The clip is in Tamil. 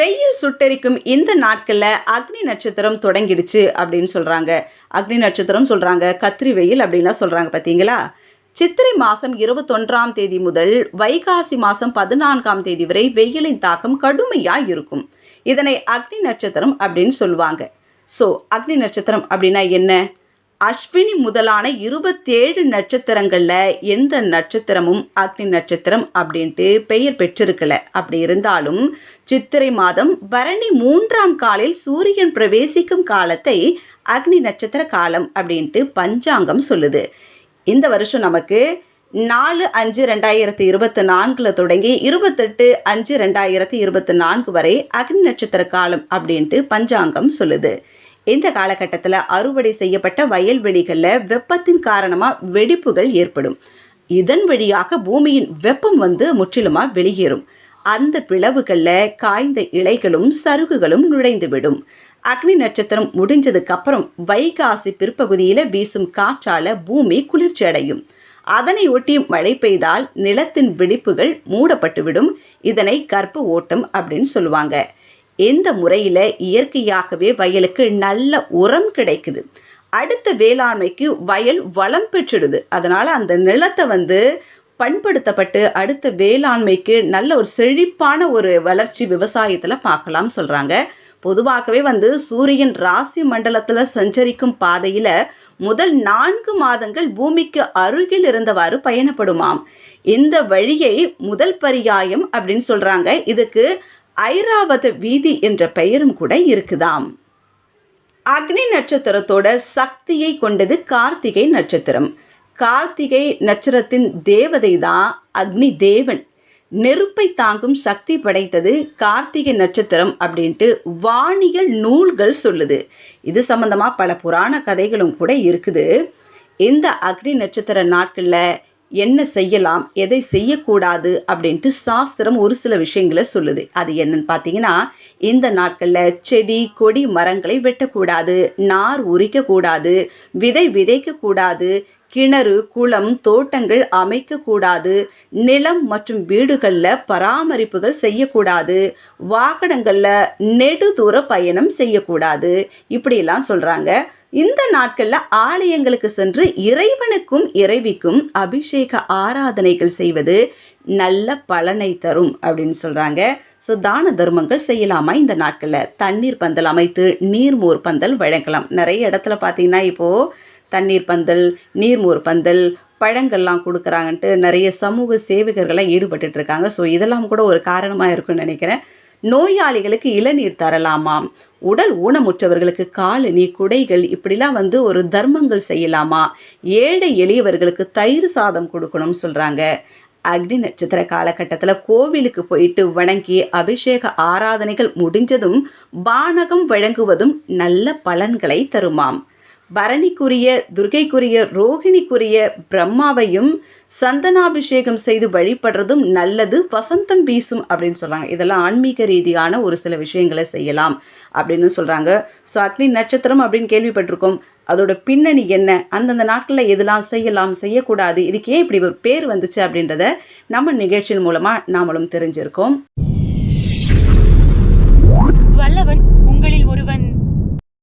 வெயில் சுட்டெரிக்கும் இந்த நாட்களில் அக்னி நட்சத்திரம் தொடங்கிடுச்சு அப்படின்னு சொல்கிறாங்க அக்னி நட்சத்திரம் சொல்கிறாங்க கத்திரி வெயில் அப்படின்லாம் சொல்கிறாங்க பார்த்தீங்களா சித்திரை மாதம் இருபத்தொன்றாம் தேதி முதல் வைகாசி மாதம் பதினான்காம் தேதி வரை வெயிலின் தாக்கம் கடுமையாக இருக்கும். இதனை அக்னி நட்சத்திரம் அப்படின்னு சொல்லுவாங்க. ஸோ அக்னி நட்சத்திரம் அப்படின்னா என்ன? அஸ்வினி முதலான இருபத்தேழு நட்சத்திரங்களில் எந்த நட்சத்திரமும் அக்னி நட்சத்திரம் அப்படின்ட்டு பெயர் பெற்றிருக்கல. அப்படி இருந்தாலும் சித்திரை மாதம் பரணி மூன்றாம் காலில் சூரியன் பிரவேசிக்கும் காலத்தை அக்னி நட்சத்திர காலம் அப்படின்ட்டு பஞ்சாங்கம் சொல்லுது. இந்த வருஷம் நமக்கு நாலு அஞ்சு ரெண்டாயிரத்தி இருபத்தி நான்கில் தொடங்கி இருபத்தெட்டு அஞ்சு ரெண்டாயிரத்தி இருபத்தி நான்கு வரை அக்னி நட்சத்திர காலம் அப்படின்ட்டு பஞ்சாங்கம் சொல்லுது. இந்த காலகட்டத்தில் அறுவடை செய்யப்பட்ட வயல்வெளிகளில் வெப்பத்தின் காரணமாக வெடிப்புகள் ஏற்படும். இதன் வழியாக பூமியின் வெப்பம் வந்து முற்றிலுமாக வெளியேறும். அந்த பிளவுகளில் காய்ந்த இலைகளும் சருகுகளும் நுழைந்துவிடும். அக்னி நட்சத்திரம் முடிஞ்சதுக்கு அப்புறம் வைகாசி பிற்பகுதியில் வீசும் காற்றால பூமி குளிர்ச்சி அடையும். அதனை ஒட்டி மழை பெய்தால் நிலத்தின் வெடிப்புகள் மூடப்பட்டுவிடும். இதனை கற்ப ஓட்டம் அப்படின்னு சொல்லுவாங்க. இந்த முறையில் இயற்கையாகவே வயலுக்கு நல்ல உரம் கிடைக்குது? அடுத்த வேளாண்மைக்கு வயல் வளம் பெற்றுடுது. அதனால் அந்த நிலத்தை வந்து பண்படுத்தப்பட்டு அடுத்த வேளாண்மைக்கு நல்ல ஒரு செழிப்பான ஒரு வளர்ச்சி விவசாயத்தில் பார்க்கலாம் சொல்கிறாங்க பொதுவாகவே வந்து சூரியன் ராசி மண்டலத்தில் சஞ்சரிக்கும் பாதையில் முதல் நான்கு மாதங்கள் பூமிக்கு அருகில் இருந்தவாறு பயணப்படுமாம். இந்த வழியை முதல் பரியாயம் அப்படின்னு சொல்கிறாங்க இதுக்கு ஐராவத வீதி என்ற பெயரும் கூட இருக்குதாம். அக்னி நட்சத்திரத்தோட சக்தியை கொண்டது கார்த்திகை நட்சத்திரம். கார்த்திகை நட்சத்திரத்தின் தேவதை தான் அக்னி தேவன். நெருப்பை தாங்கும் சக்தி படைத்தது கார்த்திகை நட்சத்திரம் அப்படின்ட்டு வானியல் நூல்கள் சொல்லுது. இது சம்பந்தமாக பல புராண கதைகளும் கூட இருக்குது. இந்த அக்னி நட்சத்திர நாட்களில் என்ன செய்யலாம் எதை செய்யக்கூடாது அப்படின்ட்டு சாஸ்திரம் ஒரு சில விஷயங்களை சொல்லுது. அது என்னன்னு பார்த்தீங்கன்னா இந்த நாட்களில் செடி கொடி மரங்களை வெட்டக்கூடாது நார் உரிக்கக்கூடாது விதை விதைக்கக்கூடாது கிணறு குளம் தோட்டங்கள் அமைக்கக்கூடாது. நிலம் மற்றும் வீடுகளில் பராமரிப்புகள் செய்யக்கூடாது. வாகனங்களில் நெடுதூர பயணம் செய்யக்கூடாது. இப்படியெல்லாம் சொல்கிறாங்க இந்த நாட்களில் ஆலயங்களுக்கு சென்று இறைவனுக்கும் இறைவிக்கும் அபிஷேக ஆராதனைகள் செய்வது நல்ல பலனை தரும் அப்படின்னு சொல்கிறாங்க ஸோ தான தர்மங்கள் செய்யலாமா இந்த நாட்களில்? தண்ணீர் பந்தல் அமைத்து நீர்மோர் பந்தல் வழங்கலாம். நிறைய இடத்துல பார்த்தீங்கன்னா இப்போது தண்ணீர் பந்தல் நீர்மோர் பந்தல் பழங்கள்லாம் கொடுக்குறாங்கன்ட்டு நிறைய சமூக சேவகர்கள்லாம் ஈடுபட்டுட்ருக்காங்க. ஸோ இதெல்லாம் கூட ஒரு காரணமாக இருக்கும்னு நினைக்கிறேன். நோயாளிகளுக்கு இளநீர் தரலாமாம் உடல் ஊனமுற்றவர்களுக்கு காலனி குடைகள் இப்படிலாம் வந்து ஒரு தர்மங்கள் செய்யலாமா? ஏழை எளியவர்களுக்கு தயிர் சாதம் கொடுக்கணும்னு சொல்கிறாங்க அக்னி நட்சத்திர காலகட்டத்தில் கோவிலுக்கு போயிட்டு வணங்கி அபிஷேக ஆராதனைகள் முடிஞ்சதும் பானகம் வழங்குவதும் நல்ல பலன்களை தருமாம். பரணிக்குரிய துர்கைக்குரிய ரோகிணிக்குரிய பிரம்மாவையும் சந்தனாபிஷேகம் செய்து வழிபடுறதும் நல்லது வசந்தம் வீசும் அப்படின்னு சொல்கிறாங்க இதெல்லாம் ஆன்மீக ரீதியான ஒரு சில விஷயங்களை செய்யலாம் அப்படின்னு சொல்கிறாங்க ஸோ அக்னி நட்சத்திரம் அப்படின்னு கேள்விப்பட்டிருக்கோம். அதோட பின்னணி என்ன? அந்தந்த நாட்களில் எதெல்லாம் செய்யலாம் செய்யக்கூடாது? இதுக்கே இப்படி ஒரு பேர் வந்துச்சு அப்படின்றத நம்ம நிகழ்ச்சியின் மூலமாக நாமளும் தெரிஞ்சிருக்கோம். வல்லவன்